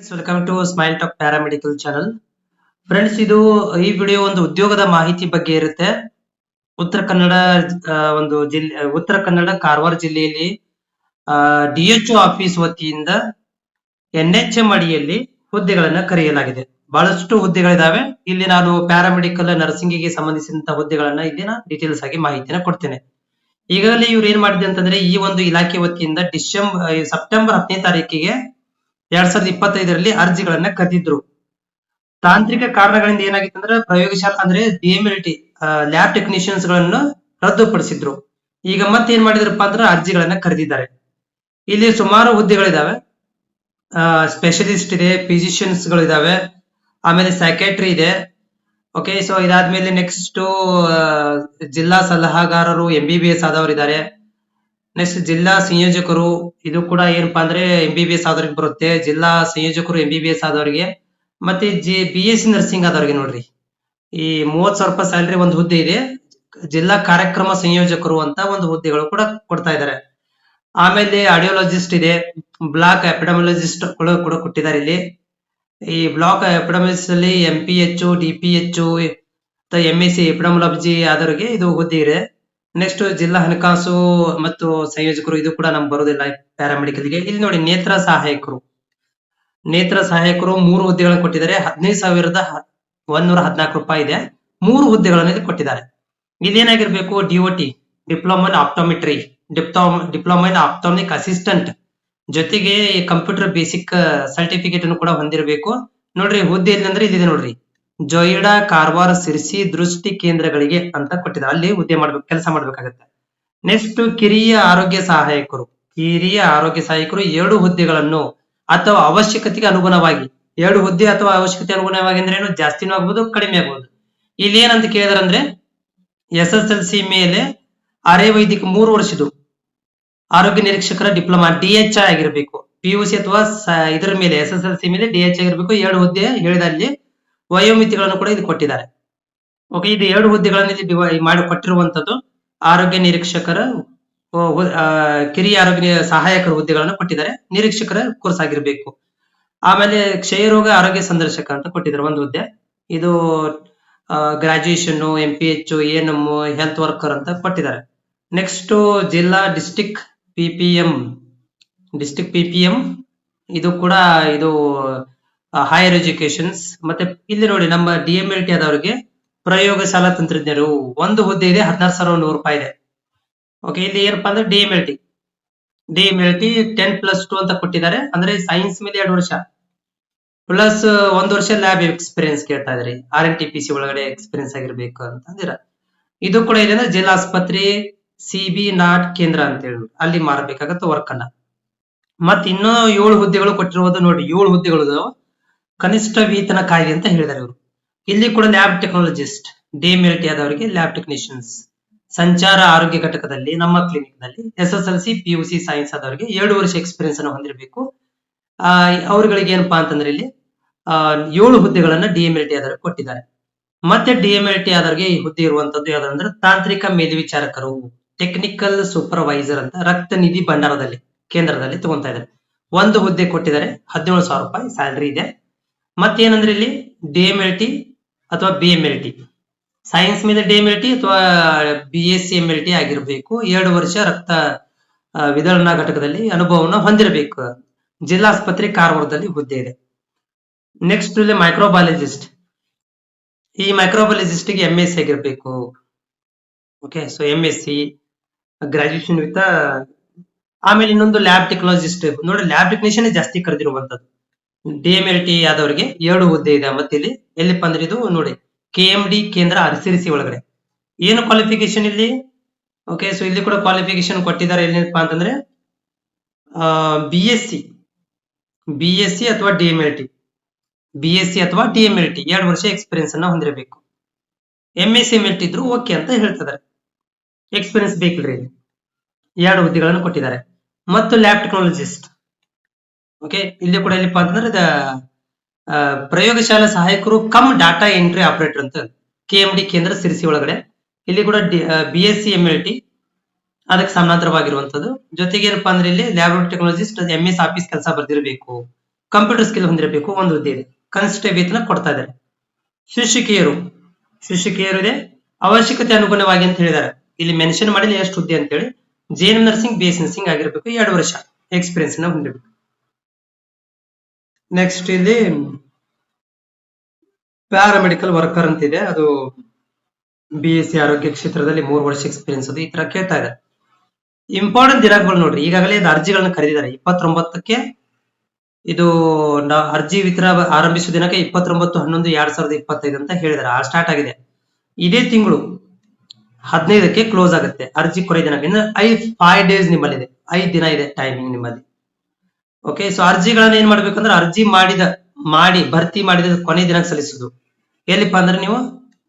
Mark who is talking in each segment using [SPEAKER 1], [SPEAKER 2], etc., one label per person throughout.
[SPEAKER 1] Welcome to smile talk paramedical channel friends ಇದು ಈ video ಒಂದು ಉದ್ಯೋಗದ ಮಾಹಿತಿ ಬಗ್ಗೆ ಇರುತ್ತೆ. ಉತ್ತರ ಕನ್ನಡ ಒಂದು ಜಿಲ್ಲೆ ಉತ್ತರ ಕನ್ನಡ ಕಾರವಾರ ಜಿಲ್ಲೆಯಲ್ಲಿ ಡಿಎಚ್ಒ ಆಫೀಸ್ ವತಿಯಿಂದ ಎನ್ ಎಚ್ ಎಂ ಅಡಿಯಲ್ಲಿ ಹುದ್ದೆಗಳನ್ನ ಕರೆಯಲಾಗಿದೆ. ಬಹಳಷ್ಟು ಹುದ್ದೆಗಳಿದಾವೆ. ಇಲ್ಲಿ ನಾನು ಪ್ಯಾರಾಮೆಡಿಕಲ್ ನರ್ಸಿಂಗಿಗೆ ಸಂಬಂಧಿಸಿದಂತಹ ಹುದ್ದೆಗಳನ್ನ ಇಲ್ಲಿ ಡೀಟೇಲ್ಸ್ ಆಗಿ ಮಾಹಿತಿನ ಕೊಡ್ತೇನೆ. ಈಗಾಗಲೇ ಇವ್ರು ಏನ್ ಮಾಡಿದೆ ಅಂತಂದ್ರೆ ಈ ಒಂದು ಇಲಾಖೆ ವತಿಯಿಂದ ಡಿಸೆಂಬರ್ ಸೆಪ್ಟೆಂಬರ್ ಹತ್ತನೇ ತಾರೀಕಿಗೆ ಎರಡ್ ಸಾವಿರದ ಇಪ್ಪತ್ತೈದರಲ್ಲಿ ಅರ್ಜಿಗಳನ್ನ ಕರೆದಿದ್ರು ತಾಂತ್ರಿಕ ಕಾರಣಗಳಿಂದ ಏನಾಗಿತ್ತು ಅಂದ್ರೆ ಪ್ರಯೋಗಶಾಲಾ ಅಂದ್ರೆ ಡಿಎಂಎಲ್ಟಿ ಲ್ಯಾಬ್ ಟೆಕ್ನಿಷಿಯನ್ಸ್ಗಳನ್ನು ರದ್ದುಪಡಿಸಿದ್ರು. ಈಗ ಮತ್ತೆ ಏನ್ ಮಾಡಿದ್ರಪ್ಪ ಅಂದ್ರೆ ಅರ್ಜಿಗಳನ್ನ ಕರೆದಿದ್ದಾರೆ. ಇಲ್ಲಿ ಸುಮಾರು ಹುದ್ದೆಗಳಿದಾವೆ. ಸ್ಪೆಷಲಿಸ್ಟ್ ಇದೆ ಫಿಸಿಷಿಯನ್ಸ್ ಗಳಿದಾವೆ ಆಮೇಲೆ ಸೆಕ್ರೆಟರಿ ಇದೆ. ಓಕೆ ಸೊ ಇದಾದ್ಮೇಲೆ ನೆಕ್ಸ್ಟ್ ಜಿಲ್ಲಾ ಸಲಹಾಗಾರರು ಎಂ ಬಿ ಆದವರಿದ್ದಾರೆ. ನೆಕ್ಸ್ಟ್ ಜಿಲ್ಲಾ ಸಂಯೋಜಕರು, ಇದು ಕೂಡ ಏನಪ್ಪಾ ಅಂದ್ರೆ ಎಂ ಬಿ ಬಿ ಎಸ್ ಆದವ್ರಿಗೆ ಬರುತ್ತೆ. ಜಿಲ್ಲಾ ಸಂಯೋಜಕರು ಎಂ ಬಿ ಬಿ ಎಸ್ ಆದವರಿಗೆ. ಮತ್ತೆ G B S C nursing ಆದವ್ರಿಗೆ ನೋಡ್ರಿ. ಈ ಮೂವತ್ ಸಾವಿರ ರೂಪಾಯಿ ಸ್ಯಾಲ್ರಿ ಒಂದು ಹುದ್ದೆ ಇದೆ. ಜಿಲ್ಲಾ ಕಾರ್ಯಕ್ರಮ ಸಂಯೋಜಕರು ಅಂತ ಒಂದು ಹುದ್ದೆಗಳು ಕೂಡ ಕೊಡ್ತಾ ಇದ್ದಾರೆ ಆಮೇಲೆ ಆಡಿಯೋಲಜಿಸ್ಟ್ ಇದೆ. ಬ್ಲಾಕ್ ಎಪಿಡಮಿಯಾಲಜಿಸ್ಟ್ ಕೂಡ ಕೊಟ್ಟಿದ್ದಾರೆ ಇಲ್ಲಿ. ಈ ಬ್ಲಾಕ್ ಎಪಿಡಮಿಕ್ಸ್ ಅಲ್ಲಿ M P H D P H M S C ಆದವರಿಗೆ ಇದು ಹುದ್ದೆ ಇದೆ. ನೆಕ್ಸ್ಟ್ ಜಿಲ್ಲಾ ಹಣಕಾಸು ಮತ್ತು ಸಂಯೋಜಕರು, ಇದು ಕೂಡ ನಮ್ಗೆ ಬರೋದಿಲ್ಲ ಪ್ಯಾರಾಮೆಡಿಕಲ್ಗೆ ಇಲ್ಲಿ ನೋಡಿ ನೇತ್ರ ಸಹಾಯಕರು. ನೇತ್ರ ಸಹಾಯಕರು ಮೂರು ಹುದ್ದೆಗಳನ್ನು ಕೊಟ್ಟಿದ್ದಾರೆ. ಹದಿನೈದು ಸಾವಿರದ ಒಂದೂರ ಹದಿನಾಲ್ಕು ರೂಪಾಯಿ ಇದೆ. ಮೂರು ಹುದ್ದೆಗಳನ್ನು ಇಲ್ಲಿ ಕೊಟ್ಟಿದ್ದಾರೆ. ಇದೇನಾಗಿರ್ಬೇಕು? DOT diploma in optometry diploma diploma in ophthalmic assistant ಜೊತೆಗೆ ಕಂಪ್ಯೂಟರ್ ಬೇಸಿಕ್ ಸರ್ಟಿಫಿಕೇಟ್ ಅನ್ನು ಕೂಡ ಹೊಂದಿರಬೇಕು. ನೋಡ್ರಿ, ಹುದ್ದೆ ಇಲ್ಲಂದ್ರೆ ಇಲ್ಲಿದೆ ನೋಡ್ರಿ. ಜೊಯ್ಡಾ ಕಾರವಾರ ಸಿರಿಸಿ ದೃಷ್ಟಿ ಕೇಂದ್ರಗಳಿಗೆ ಅಂತ ಕೊಟ್ಟಿದ್ದಾರೆ. ಅಲ್ಲಿ ಹುದ್ದೆ ಮಾಡ್ಬೇಕು, ಕೆಲಸ ಮಾಡ್ಬೇಕಾಗತ್ತೆ. ನೆಕ್ಸ್ಟ್ ಕಿರಿಯ ಆರೋಗ್ಯ ಸಹಾಯಕರು. ಕಿರಿಯ ಆರೋಗ್ಯ ಸಹಾಯಕರು ಎರಡು ಹುದ್ದೆಗಳನ್ನು ಅಥವಾ ಅವಶ್ಯಕತೆಗೆ ಅನುಗುಣವಾಗಿ, ಎರಡು ಹುದ್ದೆ ಅಥವಾ ಅವಶ್ಯಕತೆ ಅನುಗುಣವಾಗಿ ಅಂದ್ರೆ ಏನು? ಜಾಸ್ತಿನೂ ಆಗ್ಬೋದು, ಕಡಿಮೆ ಆಗ್ಬೋದು. ಇಲ್ಲಿ ಏನಂತ ಕೇಳಿದಾರೆ ಎಸ್ ಎಸ್ ಎಲ್ ಸಿ ಮೇಲೆ ಅರೆ ವೈದಿಕ ಮೂರು ವರ್ಷದ್ದು ಆರೋಗ್ಯ ನಿರೀಕ್ಷಕರ ಡಿಪ್ಲೊಮಾ, ಡಿ ಎಚ್ ಆಗಿರ್ಬೇಕು. ಪಿ ಯು ಸಿ ಅಥವಾ ಇದರ ಮೇಲೆ, ಎಸ್ ಎಸ್ ಎಲ್ ಸಿ ಮೇಲೆ ಡಿ ಎಚ್ ಆಗಿರ್ಬೇಕು. ಎರಡು ಹುದ್ದೆ ಹೇಳಿದಲ್ಲಿ ವಯೋಮಿತಿಗಳನ್ನು ಕೂಡ ಇದು ಕೊಟ್ಟಿದ್ದಾರೆ. ಓಕೆ ಇದು ಎರಡು ಹುದ್ದೆಗಳನ್ನು ಇಲ್ಲಿ ಮಾಡಿ ಕೊಟ್ಟಿರುವಂತದ್ದು ಆರೋಗ್ಯ ನಿರೀಕ್ಷಕರ ಕಿರಿಯ ಆರೋಗ್ಯ ಸಹಾಯಕರ ಹುದ್ದೆಗಳನ್ನು ಕೊಟ್ಟಿದ್ದಾರೆ. ನಿರೀಕ್ಷಕರ ಕೋರ್ಸ್ ಆಗಿರ್ಬೇಕು. ಆಮೇಲೆ ಕ್ಷಯರೋಗ ಆರೋಗ್ಯ ಸಂದರ್ಶಕ ಅಂತ ಕೊಟ್ಟಿದ್ದಾರೆ ಒಂದು ಹುದ್ದೆ. ಇದು graduation M P H N M health worker ಅಂತ ಕೊಟ್ಟಿದ್ದಾರೆ. ನೆಕ್ಸ್ಟ್ ಜಿಲ್ಲಾ district P P M district P ಇದು ಕೂಡ, ಇದು ಹೈಯರ್ ಎಜುಕೇಶನ್ಸ್ ಮತ್ತೆ ಇಲ್ಲಿ ನೋಡಿ ನಮ್ಮ ಡಿ ಎಂ ಎಲ್ ಟಿ ಆದವರಿಗೆ ಪ್ರಯೋಗಶಾಲಾ ತಂತ್ರಜ್ಞರು. ಒಂದು ಹುದ್ದೆ ಇದೆ, ಹದಿನಾರು ಸಾವಿರ ನೂರು ರೂಪಾಯಿ ಇದೆ. ಓಕೆ ಇಲ್ಲಿ ಏನಪ್ಪಾ ಅಂದ್ರೆ D M L T D M L T ten plus two ಅಂತ ಕೊಟ್ಟಿದ್ದಾರೆ. ಅಂದ್ರೆ ಸೈನ್ಸ್ ಮೇಲೆ ಎರಡು ವರ್ಷ. ಪ್ಲಸ್ ಒಂದು ವರ್ಷ ಲ್ಯಾಬ್ ಎಕ್ಸ್ಪೀರಿಯನ್ಸ್ ಕೇಳ್ತಾ ಇದ್ರಿ R N T P C ಒಳಗಡೆ ಎಕ್ಸ್ಪೀರಿಯನ್ಸ್ ಆಗಿರ್ಬೇಕು ಅಂತಂದಿರ ಇದು ಕೂಡ ಇದೆ ಅಂದ್ರೆ ಜಿಲ್ಲಾ ಆಸ್ಪತ್ರೆ ಸಿ ಬಿ ನಾಟ್ ಕೇಂದ್ರ ಅಂತ ಹೇಳಿ ಅಲ್ಲಿ ಮಾಡಬೇಕಾಗತ್ತೆ ವರ್ಕ್ ಅನ್ನ. ಮತ್ ಇನ್ನೂ ಏಳು ಹುದ್ದೆಗಳು ಕೊಟ್ಟಿರುವುದು ನೋಡಿ, ಏಳು ಹುದ್ದೆಗಳು. ಕನಿಷ್ಠ ವೇತನ ಕಾಯ್ದೆ ಅಂತ ಹೇಳಿದ್ದಾರೆ ಇವರು. ಇಲ್ಲಿ ಕೂಡ ಲ್ಯಾಬ್ ಟೆಕ್ನಾಲಜಿಸ್ಟ್ ಡಿ ಎಂ ಆದವರಿಗೆ ಲ್ಯಾಬ್ ಟೆಕ್ನಿಷಿಯನ್ಸ್ ಸಂಚಾರ ಆರೋಗ್ಯ ಘಟಕದಲ್ಲಿ, ನಮ್ಮ ಕ್ಲಿನಿಕ್ನಲ್ಲಿ S S L C P U C science ಆದವರಿಗೆ ಎರಡು ವರ್ಷ ಎಕ್ಸ್ಪೀರಿಯನ್ಸ್ ಅನ್ನು ಹೊಂದಿರಬೇಕು. ಆ, ಅವ್ರಗಳಿಗೆ ಏನಪ್ಪಾ ಅಂತಂದ್ರೆ ಇಲ್ಲಿ ಏಳು ಹುದ್ದೆಗಳನ್ನ ಡಿ ಆದವರು ಕೊಟ್ಟಿದ್ದಾರೆ. ಮತ್ತೆ ಡಿ ಎಂ ಎಲ್ ಟಿ ಆದವರಿಗೆ ಈ ಹುದ್ದೆ ಇರುವಂತದ್ದು ಯಾವ್ದಂದ್ರೆ ತಾಂತ್ರಿಕ ಮೇಲ್ವಿಚಾರಕರು ಟೆಕ್ನಿಕಲ್ ಸೂಪರ್ವೈಸರ್ ಅಂತ ರಕ್ತ ನಿಧಿ ಭಂಡಾರದಲ್ಲಿ, ಕೇಂದ್ರದಲ್ಲಿ ತಗೊಂತ ಇದ್ದಾರೆ. ಒಂದು ಹುದ್ದೆ ಕೊಟ್ಟಿದ್ದಾರೆ, ಹದಿನೇಳು ಸಾವಿರ ರೂಪಾಯಿ ಸ್ಯಾಲರಿ ಇದೆ. ಮತ್ತೇನಂದ್ರೆ ಇಲ್ಲಿ? ಡಿ ಎಂ ಎಲ್ ಟಿ ಅಥವಾ B M L T science ಮೇಲೆ ಡಿ ಎಂ ಎಲ್ ಟಿ ಅಥವಾ B S C M L T ಆಗಿರಬೇಕು. ಎರಡು ವರ್ಷ ರಕ್ತ ವಿತರಣಾ ಘಟಕದಲ್ಲಿ ಅನುಭವವನ್ನು ಹೊಂದಿರಬೇಕು. ಜಿಲ್ಲಾ ಆಸ್ಪತ್ರೆ ಕಾರವಾರದಲ್ಲಿ ಹುದ್ದೆ ಇದೆ. ನೆಕ್ಸ್ಟ್ ಇಲ್ಲಿ ಮೈಕ್ರೋಬಯಾಲಜಿಸ್ಟ್ ಈ ಮೈಕ್ರೋಬಯಾಲಜಿಸ್ಟ್ಗೆ ಎಂ ಎಸ್ ಸಿ ಆಗಿರ್ಬೇಕು. Okay so M S C graduation with ಆಮೇಲೆ ಇನ್ನೊಂದು ಲ್ಯಾಬ್ ಟೆಕ್ನಾಲಜಿಸ್ಟ್ ನೋಡಿ ಲ್ಯಾಬ್ ಟೆಕ್ನಿಷಿಯನ್ ಜಾಸ್ತಿ ಕರೆದಿರುವಂತದ್ದು ಡಿ ಎಂ ಎಲ್ ಟಿ ಆದವರಿಗೆ ಎರಡು ಹುದ್ದೆ ಇದೆ. ಮತ್ತೆ ಇಲ್ಲಿ ಎಲ್ಲಿಪ್ಪ ಅಂದ್ರೆ ಇದು ನೋಡಿ, ಕೆ ಎಂ ಡಿ ಕೇಂದ್ರ ಅರಸಿರಿಸಿ ಒಳಗಡೆ. ಏನು ಕ್ವಾಲಿಫಿಕೇಶನ್ ಇಲ್ಲಿ? ಓಕೆ ಸೊ ಇಲ್ಲಿ ಕೂಡ ಕ್ವಾಲಿಫಿಕೇಶನ್ ಕೊಟ್ಟಿದ್ದಾರೆ ಏನಪ್ಪಾ ಅಂತಂದ್ರೆ B S C B S C ಅಥವಾ D M L T B S C ಅಥವಾ ಡಿ ಎಂ ಎಲ್ ಟಿ ಎರಡು ವರ್ಷ ಎಕ್ಸ್ಪೀರಿಯನ್ಸ್ ಅನ್ನ ಹೊಂದಿರಬೇಕು. M S M L T ಇದ್ರು ಓಕೆ ಅಂತ ಹೇಳ್ತಿದ್ದಾರೆ. ಎಕ್ಸ್ಪೀರಿಯನ್ಸ್ ಬೇಕಿಲ್ರಿ. ಎರಡು ಹುದ್ದೆಗಳನ್ನು ಕೊಟ್ಟಿದ್ದಾರೆ. ಮತ್ತು ಲ್ಯಾಬ್ ಟೆಕ್ನಾಲಜಿಸ್ಟ್ ಓಕೆ ಇಲ್ಲಿ ಕೂಡ ಇಲ್ಲಿ ಅಂತಂದ್ರೆ ಪ್ರಯೋಗಶಾಲಾ ಸಹಾಯಕರು ಕಮ್ ಡಾಟಾ ಎಂಟ್ರಿ ಆಪರೇಟರ್ ಅಂತ ಕೆ ಎಂ ಡಿ ಕೇಂದ್ರ ಸಿರಿಸಿ ಒಳಗಡೆ. ಇಲ್ಲಿ ಕೂಡ B S C M L T ಅದಕ್ಕೆ ಸಮಾನಾಂತರವಾಗಿರುವಂತದ್ದು ಜೊತೆಗೆ ಏನಪ್ಪಾ ಅಂದ್ರೆ ಇಲ್ಲಿ laboratory technologist M S office ಕೆಲಸ ಬರ್ದಿರಬೇಕು. ಕಂಪ್ಯೂಟರ್ ಸ್ಕಿಲ್ ಹೊಂದಿರಬೇಕು, ಒಂದು ಹುದ್ದೆ ಇದೆ. ಕನಿಷ್ಠ ವೇತನ ಕೊಡ್ತಾ ಇದ್ದಾರೆ. ಶಿಕ್ಷಕಿಯರು ಶಿಕ್ಷಕಿಯರು ಇದೆ. ಅವಶ್ಯಕತೆ ಅನುಗುಣವಾಗಿ ಅಂತ ಹೇಳಿದ್ದಾರೆ. ಇಲ್ಲಿ ಮೆನ್ಷನ್ ಮಾಡಿಲ್ಲ, ಎಷ್ಟು ಹುದ್ದೆ ಅಂತೇಳಿ. J N nursing B S nursing ಆಗಿರ್ಬೇಕು, ಎರಡು ವರ್ಷ ಎಕ್ಸ್ಪೀರಿಯನ್ಸ್ನ ಹೊಂದಿರಬೇಕು. ನೆಕ್ಸ್ಟ್ ಇಲ್ಲಿ ಪ್ಯಾರಾಮೆಡಿಕಲ್ ವರ್ಕರ್ ಅಂತ ಇದೆ ಅದು ಬಿ ಎಸ್ ಸಿ ಆರೋಗ್ಯ ಕ್ಷೇತ್ರದಲ್ಲಿ ಮೂರು ವರ್ಷ ಎಕ್ಸ್ಪೀರಿಯನ್ಸ್ ಅದು. ಈ ತರ ಕೇಳ್ತಾ ಇದೆ. ಇಂಪಾರ್ಟೆಂಟ್ ದಿನಾಂಕಗಳು ನೋಡ್ರಿ. ಈಗಾಗಲೇ ಇದು ಅರ್ಜಿಗಳನ್ನ ಕರೆದಿದ್ದಾರೆ. ಇಪ್ಪತ್ತೊಂಬತ್ತಕ್ಕೆ ಇದು ಅರ್ಜಿ ವಿತರ ಆರಂಭಿಸುವ ದಿನಕ್ಕೆ ಇಪ್ಪತ್ತೊಂಬತ್ತು, ಹನ್ನೊಂದು, ಎರಡ್ ಸಾವಿರದ ಇಪ್ಪತ್ತೈದು ಅಂತ ಹೇಳಿದ್ದಾರೆ. ಆ ಸ್ಟಾರ್ಟ್ ಆಗಿದೆ. ಇದೇ ತಿಂಗಳು ಹದಿನೈದಕ್ಕೆ ಕ್ಲೋಸ್ ಆಗುತ್ತೆ. ಅರ್ಜಿ ಕೊನೆ ದಿನ. ಐದು ಫೈವ್ ಡೇಸ್ ನಿಮ್ಮಲ್ಲಿದೆ. ಐದ್ ದಿನ ಇದೆ ಟೈಮಿಂಗ್ ನಿಮ್ಮಲ್ಲಿ. ಓಕೆ ಸೊ ಅರ್ಜಿಗಳನ್ನ ಏನ್ ಮಾಡ್ಬೇಕಂದ್ರೆ ಅರ್ಜಿ ಮಾಡಿದ, ಮಾಡಿ, ಭರ್ತಿ ಮಾಡಿದ ಕೊನೆ ದಿನಾಂಕ ಸಲ್ಲಿಸುದು. ಎಲ್ಲಿಪ್ಪ ಅಂದ್ರೆ ನೀವು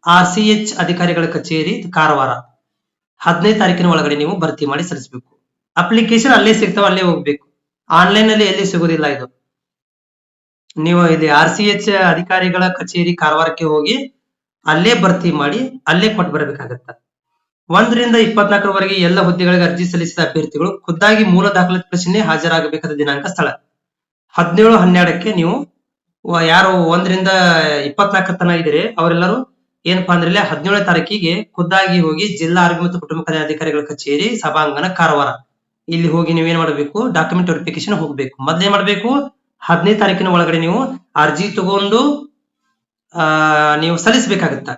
[SPEAKER 1] ಆರ್ ಸಿ ಎಚ್ ಅಧಿಕಾರಿಗಳ ಕಚೇರಿ, ಕಾರವಾರ. ಹದಿನೈದು ತಾರೀಕಿನ ಒಳಗಡೆ ನೀವು ಭರ್ತಿ ಮಾಡಿ ಸಲ್ಲಿಸಬೇಕು. ಅಪ್ಲಿಕೇಶನ್ ಅಲ್ಲೇ ಸಿಗ್ತಾವ, ಅಲ್ಲೇ ಹೋಗ್ಬೇಕು. ಆನ್ಲೈನ್ ಅಲ್ಲಿ ಎಲ್ಲಿ ಸಿಗುದಿಲ್ಲ ಇದು. ನೀವು ಇಲ್ಲಿ ಆರ್ ಸಿ ಎಚ್ ಅಧಿಕಾರಿಗಳ ಕಚೇರಿ, ಕಾರವಾರಕ್ಕೆ ಹೋಗಿ ಅಲ್ಲೇ ಭರ್ತಿ ಮಾಡಿ, ಅಲ್ಲೇ ಕೊಟ್ಟು ಬರಬೇಕಾಗತ್ತ? ಒಂದರಿಂದ ಇಪ್ಪತ್ನಾಲ್ಕರವರೆಗೆ ಎಲ್ಲ ಹುದ್ದೆಗಳಿಗೆ ಅರ್ಜಿ ಸಲ್ಲಿಸಿದ ಅಭ್ಯರ್ಥಿಗಳು ಖುದ್ದಾಗಿ ಮೂಲ ದಾಖಲಾತಿ ಪ್ರಶ್ನೆ ಹಾಜರಾಗಬೇಕಾದ ದಿನಾಂಕ ಸ್ಥಳ. ಹದಿನೇಳು, ಹನ್ನೆರಡಕ್ಕೆ ನೀವು ಯಾರು ಒಂದರಿಂದ ಇಪ್ಪತ್ನಾಲ್ಕ ತನ ಇದ್ರೆ ಅವರೆಲ್ಲರೂ ಏನಪ್ಪಾ ಅಂದ್ರೆ ಹದಿನೇಳನೇ ತಾರೀಕಿಗೆ ಖುದ್ದಾಗಿ ಹೋಗಿ ಜಿಲ್ಲಾ ಆರೋಗ್ಯ ಮತ್ತು ಕುಟುಂಬ ಕಲ್ಯಾಣ ಅಧಿಕಾರಿಗಳ ಕಚೇರಿ, ಸಭಾಂಗಣ, ಕಾರವಾರ. ಇಲ್ಲಿ ಹೋಗಿ ನೀವು ಏನ್ ಮಾಡಬೇಕು? ಡಾಕ್ಯುಮೆಂಟ್ ವೆರಿಫಿಕೇಶನ್ ಹೋಗ್ಬೇಕು. ಮೊದ್ಲೇ ಮಾಡ್ಬೇಕು? ಹದಿನೈದು ತಾರೀಕಿನ ಒಳಗಡೆ ನೀವು ಅರ್ಜಿ ತಗೊಂಡು, ಆ, ನೀವು ಸಲ್ಲಿಸಬೇಕಾಗತ್ತ?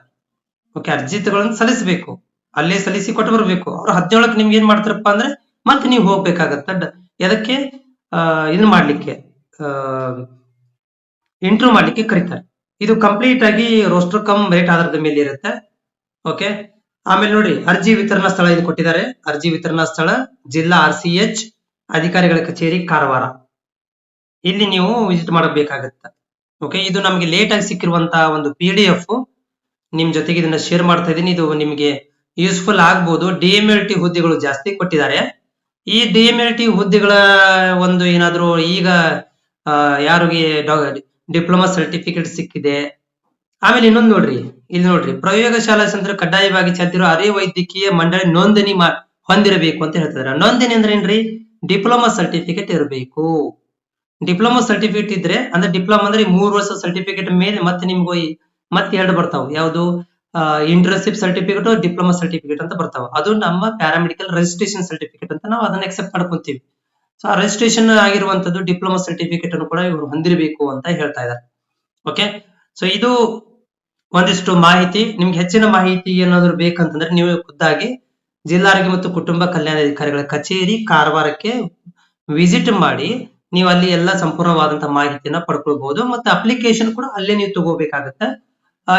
[SPEAKER 1] ಓಕೆ ಅರ್ಜಿ ತಗೊಂಡು ಸಲ್ಲಿಸಬೇಕು. ಅಲ್ಲೇ ಸಲ್ಲಿಸಿ ಕೊಟ್ಟು ಬರ್ಬೇಕು. ಅವ್ರು ಹದಿನೇಳಕ್ಕೆ ನಿಮ್ಗೆ ಏನ್ ಮಾಡ್ತಾರಪ್ಪ ಅಂದ್ರೆ ಮತ್ತೆ ನೀವು ಹೋಗ್ಬೇಕಾಗತ್ತ. ಎದಕ್ಕೆ? ಆ, ಇದನ್ನ ಮಾಡ್ಲಿಕ್ಕೆ ಇಂಟರ್ವ್ಯೂ ಮಾಡ್ಲಿಕ್ಕೆ ಕರೀತಾರೆ. ಇದು ಕಂಪ್ಲೀಟ್ ಆಗಿ ರೋಸ್ಟರ್ ಕಮ್ ರೇಟ್ ಆಧಾರದ ಮೇಲೆ ಇರುತ್ತೆ. ಓಕೆ ಆಮೇಲೆ ನೋಡಿ ಅರ್ಜಿ ವಿತರಣಾ ಸ್ಥಳ ಇದು ಕೊಟ್ಟಿದ್ದಾರೆ. ಅರ್ಜಿ ವಿತರಣಾ ಸ್ಥಳ, ಜಿಲ್ಲಾ ಆರ್ ಸಿ ಎಚ್, ಅಧಿಕಾರಿಗಳ ಕಚೇರಿ, ಕಾರವಾರ. ಇಲ್ಲಿ ನೀವು ವಿಸಿಟ್ ಮಾಡಬೇಕಾಗತ್ತ. ಓಕೆ ಇದು ನಮಗೆ ಲೇಟ್ ಆಗಿ ಸಿಕ್ಕಿರುವಂತಹ ಒಂದು ಪಿ ಡಿ ನಿಮ್ ಜೊತೆಗೆ ಇದನ್ನ ಶೇರ್ ಮಾಡ್ತಾ ಇದ್ದೀನಿ. ಇದು ನಿಮಗೆ ಯೂಸ್ಫುಲ್ ಆಗ್ಬೋದು. ಡಿ ಎಂ ಎಲ್ ಟಿ ಹುದ್ದೆಗಳು ಜಾಸ್ತಿ ಕೊಟ್ಟಿದ್ದಾರೆ. ಈ ಡಿ ಎಂ ಎಲ್ ಟಿ ಹುದ್ದೆಗಳ ಒಂದು ಏನಾದ್ರು ಈಗ ಯಾರಿಗೆ ಡಿಪ್ಲೊಮಾ ಸರ್ಟಿಫಿಕೇಟ್ ಸಿಕ್ಕಿದೆ. ಆಮೇಲೆ ಇನ್ನೊಂದು ನೋಡ್ರಿ. ಇಲ್ಲಿ ನೋಡ್ರಿ. ಪ್ರಯೋಗಶಾಲಾ ಸಂದ್ರ ಕಡ್ಡಾಯವಾಗಿ ಚಾಲ್ತಿರೋ ಅರೆ ವೈದ್ಯಕೀಯ ಮಂಡಳಿ ನೋಂದಣಿ ಹೊಂದಿರಬೇಕು ಅಂತ ಹೇಳ್ತಿದ್ದಾರೆ. ನೋಂದಣಿ ಅಂದ್ರೆ ಏನ್ರಿ? ಡಿಪ್ಲೊಮಾ ಸರ್ಟಿಫಿಕೇಟ್ ಇರಬೇಕು. ಡಿಪ್ಲೊಮಾ ಸರ್ಟಿಫಿಕೇಟ್ ಇದ್ರೆ, ಅಂದ್ರೆ ಡಿಪ್ಲೊಮಾ ಅಂದ್ರೆ ಮೂರು ವರ್ಷ ಸರ್ಟಿಫಿಕೇಟ್ ಮೇಲೆ ಮತ್ತೆ ನಿಮ್ಗೆ ಮತ್ತೆ ಎರಡು ಬರ್ತಾವ ಯಾವುದು? ಇಂಟರ್ನ್ಶಿಪ್ ಸರ್ಟಿಫಿಕೇಟ್ ಡಿಪ್ಲೊಮಾ ಸರ್ಟಿಫಿಕೇಟ್ ಅಂತ ಬರ್ತಾವ. ಅದು ನಮ್ಮ ಪ್ಯಾರಾಮೆಡಿಕಲ್ ರಿಜಿಸ್ಟ್ರೇಷನ್ ಸರ್ಟಿಫಿಕೇಟ್ ಅಂತ ನಾವು ಅದನ್ನ ಎಕ್ಸೆಪ್ಟ್ ಮಾಡ್ಕೊಂತೀವಿ. ಸೊ ಆ ರಿಜಿಸ್ಟ್ರೇಷನ್ ಆಗಿರುವಂತದ್ದು ಡಿಪ್ಲೊಮಾ ಸರ್ಟಿಫಿಕೇಟ್ ಅನ್ನು ಕೂಡ ಇವರು ಹೊಂದಿರಬೇಕು ಅಂತ ಹೇಳ್ತಾ ಇದ್ದಾರೆ ಓಕೆ ಸೊ ಇದು ಒಂದಿಷ್ಟು ಮಾಹಿತಿ. ನಿಮ್ಗೆ ಹೆಚ್ಚಿನ ಮಾಹಿತಿ ಏನಾದ್ರು ಬೇಕಂತಂದ್ರೆ ನೀವು ಖುದ್ದಾಗಿ ಜಿಲ್ಲಾ ಆರೋಗ್ಯ ಮತ್ತು ಕುಟುಂಬ ಕಲ್ಯಾಣ ಅಧಿಕಾರಿಗಳ ಕಚೇರಿ ಕಾರವಾರಕ್ಕೆ ವಿಸಿಟ್ ಮಾಡಿ ನೀವು ಅಲ್ಲಿ ಎಲ್ಲ ಸಂಪೂರ್ಣವಾದಂತಹ ಮಾಹಿತಿಯನ್ನ ಪಡ್ಕೊಳ್ಬಹುದು ಮತ್ತೆ ಅಪ್ಲಿಕೇಶನ್ ಕೂಡ ಅಲ್ಲೇ ನೀವು ತಗೋಬೇಕಾಗತ್ತೆ.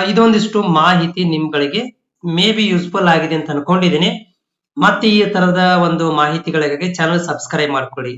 [SPEAKER 1] ಇದೊಂದಿಷ್ಟು ಮಾಹಿತಿ ನಿಮ್ಗಳಿಗೆ ಮೇ ಬಿ ಯೂಸ್ಫುಲ್ ಆಗಿದೆ ಅಂತ ಅನ್ಕೊಂಡಿದ್ದೀನಿ. ಮತ್ತೆ ಈ ತರದ ಒಂದು ಮಾಹಿತಿಗಳಿಗಾಗಿ ಚಾನಲ್ ಸಬ್ಸ್ಕ್ರೈಬ್ ಮಾಡ್ಕೊಳ್ಳಿ.